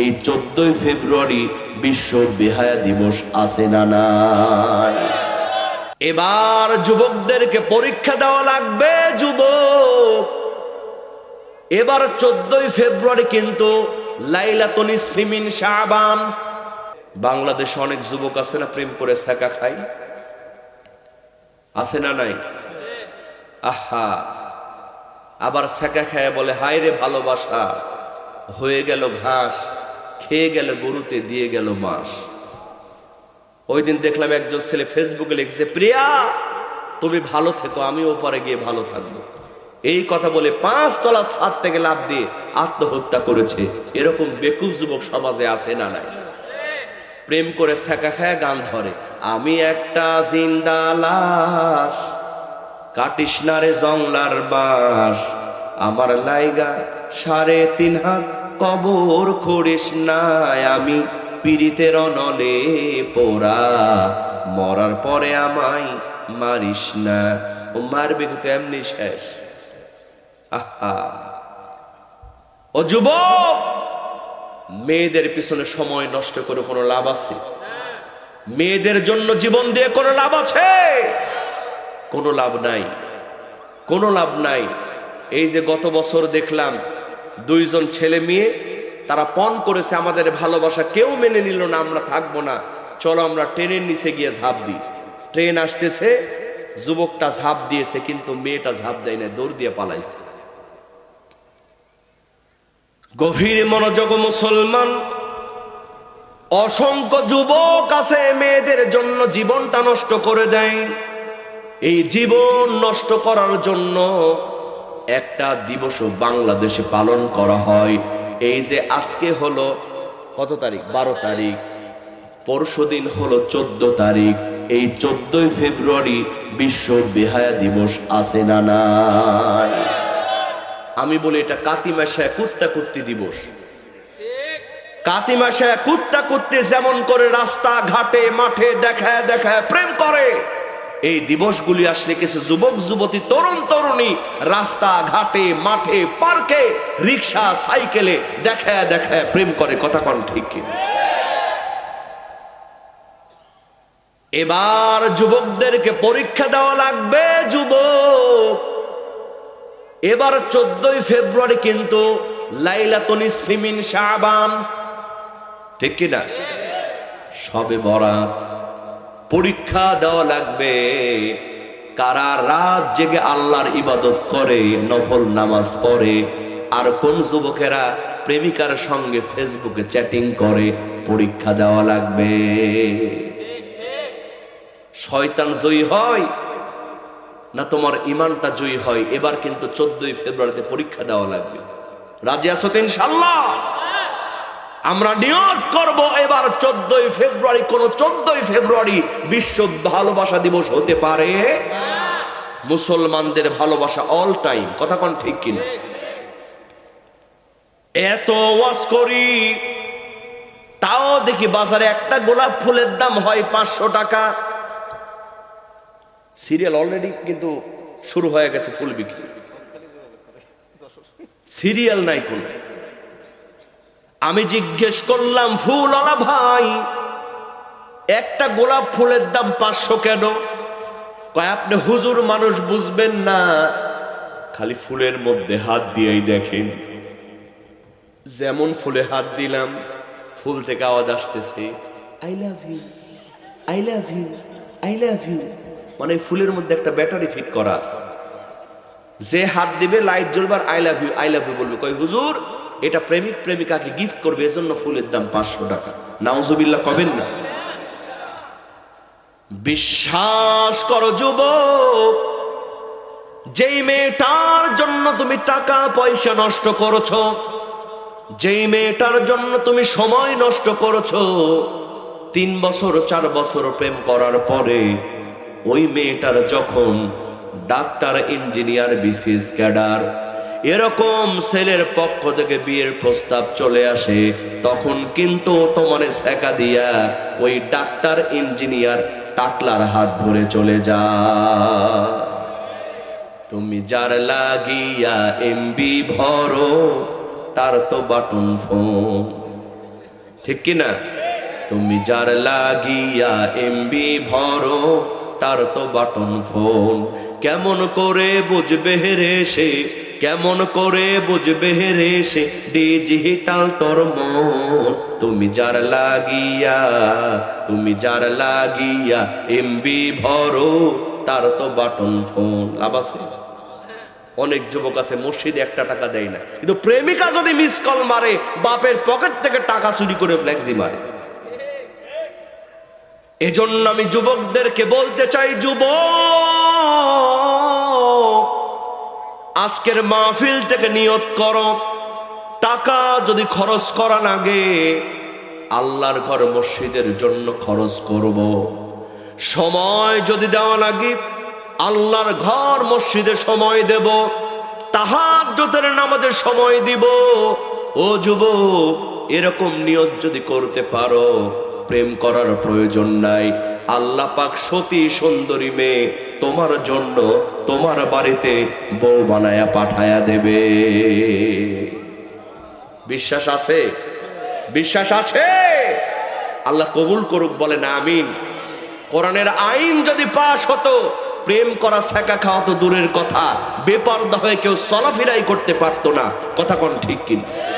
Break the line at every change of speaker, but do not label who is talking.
এই চোদ্দই ফেব্রুয়ারি বিশ্ব বেহায়া দিবস আছে না নাই? এবার যুবকদেরকে পরীক্ষা দেওয়া লাগবে, যুবক। এবার চোদ্দই ফেব্রুয়ারি কিন্তু শাবান। বাংলাদেশে অনেক যুবক আছে না, প্রেম করে শেখা খাই আছে না নাই? আহা। আবার শেখা খায় বলে হায় রে ভালোবাসা, হয়ে গেল ঘাস। খেয়ে গেল গরুতে, দিয়ে গেল মাস ওই দিন দেখলাম একজন ছেলে ফেসবুকে লিখছে, প্রিয়া, তুমি ভালো থেকো আমি ওপারে গিয়ে ভালো থাকব। এই কথা বলে পাঁচ তলা ছাদ থেকে লাভ দিয়ে আত্মহত্যা করেছে। এরকম বেকুব যুবক সমাজে আছে না নাই? প্রেম করে শেখা খায়, গান ধরে। আমি একটা জিন্দা লাশ, কাটিস না রে জংলার বাস আমার লাইগা সাড়ে তিন হাত কবর করিস নাই আমি পীড়িতের নলে পোড়া। মরার পরে আমায় মারিস না। ও মারবে কিন্তু এমনি শেষ। আহা। ও যুবক, মেয়েদের পিছনে সময় নষ্ট করে কোনো লাভ আছে? মেয়েদের জন্য জীবন দিয়ে কোনো লাভ আছে? কোনো লাভ নাই। কোনো লাভ নাই। এই যে গত বছর দেখলাম দুইজন ছেলে মেয়ে, তারা পণ করেছে আমাদের ভালোবাসা, কেউ মেনে নিল না, আমরা থাকব না। চলো আমরা ট্রেনের নিচে গিয়ে ঝাঁপ দিই। ট্রেন আসতেছে, যুবকটা ঝাঁপ দিয়েছে, কিন্তু মেয়েটা ঝাঁপ দেয় না দৌড় দিয়ে পালাইছে। গভীর মনোযোগ মুসলমান, অসংখ্য যুবক আছে, মেয়েদের জন্য জীবনটা নষ্ট করে দেয়। এই জীবন নষ্ট করার জন্য একটা দিবস বাংলাদেশে পালন করা হয়। এই যে আজকে হলো কত তারিখ? বারো তারিখ। পরশু দিন হলো চোদ্দ তারিখ। এই চোদ্দই ফেব্রুয়ারি বিশ্ব বেহায়া দিবস আছে না নাই? আমি বলি এটা কাতি মাসায় কুত্তা কুত্তি দিবস। কাতি মাসায় কুত্তা কুত্তি যেমন করে রাস্তা ঘাটে মাঠে দেখায় দেখায় প্রেম করে। এই দিবসগুলি আসলে কিছু যুবক, যুবতী, তরুণ, তরুণী রাস্তা, ঘাটে, মাঠে, পার্কে, রিক্সা, সাইকেলে দেখায় দেখায়, প্রেম করে, কথা কন ঠিক এবার যুবকদেরকে পরীক্ষা দেওয়া লাগবে, যুবক। এবার চোদ্দই ফেব্রুয়ারি কিন্তু লাইলাতনিস ফিমিন শাবান। ঠিক কিনা? সবে বরাত। পরীক্ষা দেওয়া লাগবে। কারা রাত জেগে আল্লাহর ইবাদত করে, নফল নামাজ পড়ে, আর কোন যুবকেরা প্রেমিকার সঙ্গে ফেসবুকে চ্যাটিং করে, পরীক্ষা দেওয়া লাগবে। শয়তান জয়ী হয় না তোমার ইমানটা জয়ী হয়? এবার কিন্তু চোদ্দই ফেব্রুয়ারিতে পরীক্ষা দেওয়া লাগবে। রাজি তো ইনশাল্লাহ আমরা নিয়ত করব এবার চোদ্দই ফেব্রুয়ারি, কোন চোদ্দই ফেব্রুয়ারি বিশ্ব ভালোবাসা দিবস হতে পারে। মুসলমানদের ভালোবাসা অল টাইম কথা কোন ঠিক কিনা? এত ওয়াজ করি, তাও দেখি বাজারে একটা গোলাপ ফুলের দাম হয় পাঁচশো টাকা। সিরিয়াল অলরেডি কিন্তু শুরু হয়ে গেছে ফুল বিক্রি। সিরিয়াল নাই কোনো। আমি জিজ্ঞেস করলাম, ফুলওয়ালা ভাই, একটা গোলাপ ফুলের দাম পাঁচশো কেন? কয়, আপনি হুজুর মানুষ বুঝবেন না। খালি ফুলের মধ্যে হাত দিয়েই দেখেন। যেমন ফুলে হাত দিলাম, ফুল থেকে আওয়াজ আসতেছে, I love you, I love you, I love you. মানে ফুলের মধ্যে একটা ব্যাটারি ফিট করা আছে। যে হাত দিবে, light জ্বলবার I love you, I love you বলবে। কই হুজুর এটা প্রেমিক প্রেমিকাকে গিফট করবে, এজন্য ফুলের দাম পাঁচশো টাকা। নাউজুবিল্লাহ, কবেন না? বিশ্বাস করো যুবক, যেই মেয়েটার জন্য তুমি টাকা পয়সা নষ্ট করেছ, যেই মেয়েটার জন্য তুমি সময় নষ্ট করেছ, তিন বছর, চার বছর প্রেম করার পরে ওই মেয়েটার যখন ডাক্তার, ইঞ্জিনিয়ার, বিসিএস ক্যাডার এরকম ছেলের পক্ষ থেকে বিয়ের প্রস্তাব চলে আসে, তখন কিন্তু তোমার শেখা দিয়া ওই ডাক্তার ইঞ্জিনিয়ার টাকলার হাত ধরে চলে যা। তুমি যার লাগিয়া এমবি ভরো, তার তো বাটন ফোন। ঠিক কিনা তুমি যার লাগিয়া এমবি ভরো, তার তো বাটন ফোন। কেমন করে বুঝবে রে সে? কেমন করে বুঝবে রে সে ডিজিটাল তোর মন? তুমি যার লাগিয়া, তুমি যার লাগিয়া এমবি ভরো, তার তো বাটন ফোন। লাভ আছে? অনেক যুবক আছে, মসজিদে একটা টাকা দেয় না। কিন্তু প্রেমিকা যদি মিস কল মারে, বাপের পকেট থেকে টাকা চুরি করে ফ্ল্যাক্সি মারে। এজন্য আমি যুবকদেরকে বলতে চাই, যুবক! আজকের মাহফিল থেকে নিয়ত করো। টাকা যদি খরচ করা লাগে আল্লাহর ঘর মসজিদের জন্য খরচ করব। সময় যদি দেওয়া লাগে আল্লাহর ঘর মসজিদে সময় দেব। তাহার যতের নামাজের সময় দিব। ও যুবক, এরকম নিয়ত যদি করতে পারো, প্রেম করার প্রয়োজন নাই। আল্লাহ পাক সতী সুন্দরী মেয়ে তোমার জন্য তোমার বাড়িতে বউ বানায়া পাঠায়া দেবে। বিশ্বাস আছে? বিশ্বাস আছে? আল্লাহ কবুল করুক বলে না আমিন। কোরআনের আইন যদি পাশ হতো, প্রেম করা, শেখা খাওয়া তো দূরের কথা। বেপর্দা হয়ে কেউ চলাফেরাই করতে পারতো না। কথা কোন ঠিক কিনা?